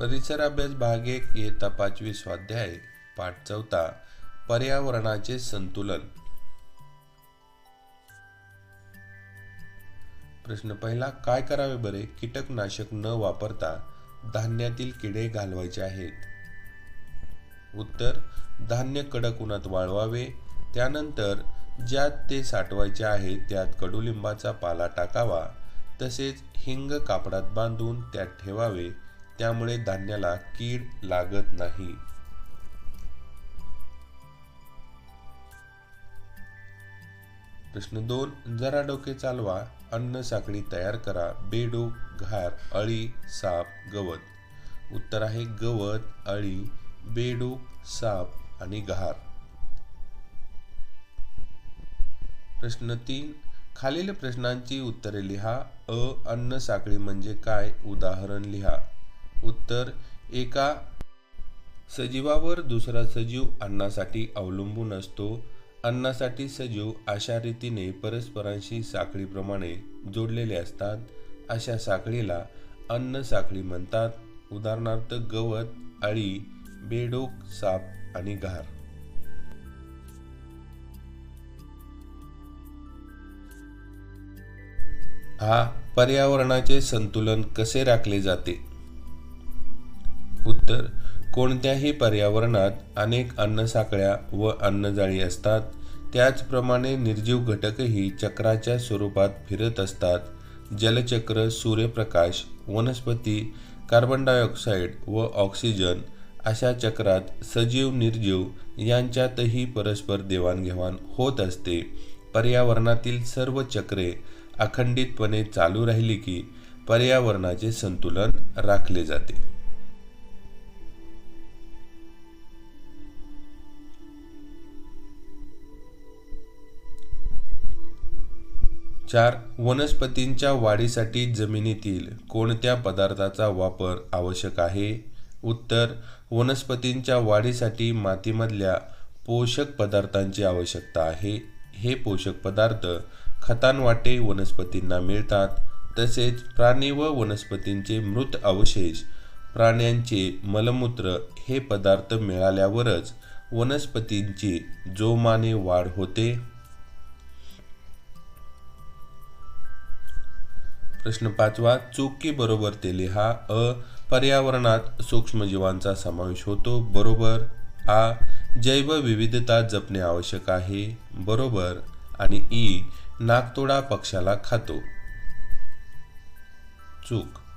परिसराभ्यास भाग एक येता पाचवी स्वाध्याय पाठ चौथा पर्यावरणाचे संतुलन. प्रश्न पहिला काय करावे बरे? कीटकनाशक न वापरता धान्यातील किडे घालवायचे आहेत. उत्तर धान्य कडक उन्हात वाळवावे. त्यानंतर ज्यात ते साठवायचे आहे त्यात कडुलिंबाचा पाला टाकावा. तसेच हिंग कापडात बांधून त्यात ठेवावे. त्यामुळे धान्याला कीड लागत नाही. प्रश्न दोन जरा डोके चालवा अन्न साखळी तयार करा बेडूक घार अळी साप गवत. उत्तर आहे गवत अळी बेडूक साप आणि घार. प्रश्न तीन खालील प्रश्नांची उत्तरे लिहा. अ अन्न साखळी म्हणजे काय? उदाहरण लिहा. उत्तर एका सजीवावर दुसरा सजीव अन्नासाठी अवलंबून असतो. अन्नासाठी सजीव अशा रीतीने परस्परांशी साखळीप्रमाणे जोडलेले असतात. अशा साखळीला अन्न साखळी म्हणतात. उदाहरणार्थ गवत अळी बेडोक साप आणि घार. हा पर्यावरणाचे संतुलन कसे राखले जाते? उत्तर. कोणत्याही पर्यावरणात अनेक अन्नसाखळ्या व अन्नजाळी असतात. त्याचप्रमाणे निर्जीव घटकही चक्राच्या स्वरूपात फिरत असतात. जलचक्र सूर्यप्रकाश वनस्पती कार्बन डायऑक्साईड व ऑक्सिजन अशा चक्रात सजीव निर्जीव यांच्यातही परस्पर देवाणघेवाण होत असते. पर्यावरणातील सर्व चक्रे अखंडितपणे चालू राहिली की पर्यावरणाचे संतुलन राखले जाते. चार वनस्पतींच्या वाढीसाठी जमिनीतील कोणत्या पदार्थाचा वापर आवश्यक आहे? उत्तर वनस्पतींच्या वाढीसाठी मातीमधल्या पोषक पदार्थांची आवश्यकता आहे. हे पोषक पदार्थ खतांवाटे वनस्पतींना मिळतात. तसेच प्राणी व वनस्पतींचे मृत अवशेष प्राण्यांचे मलमूत्र हे पदार्थ मिळाल्यावरच वनस्पतींची जोमाने वाढ होते. प्रश्न पाचवा चूक बरोबर ते लिहा. अ पर्यावरणात सूक्ष्मजीवांचा समावेश होतो. बरोबर. आ जैवविविधता जपणे आवश्यक आहे. बरोबर. आणि ई नागतोडा पक्षाला खातो. चूक.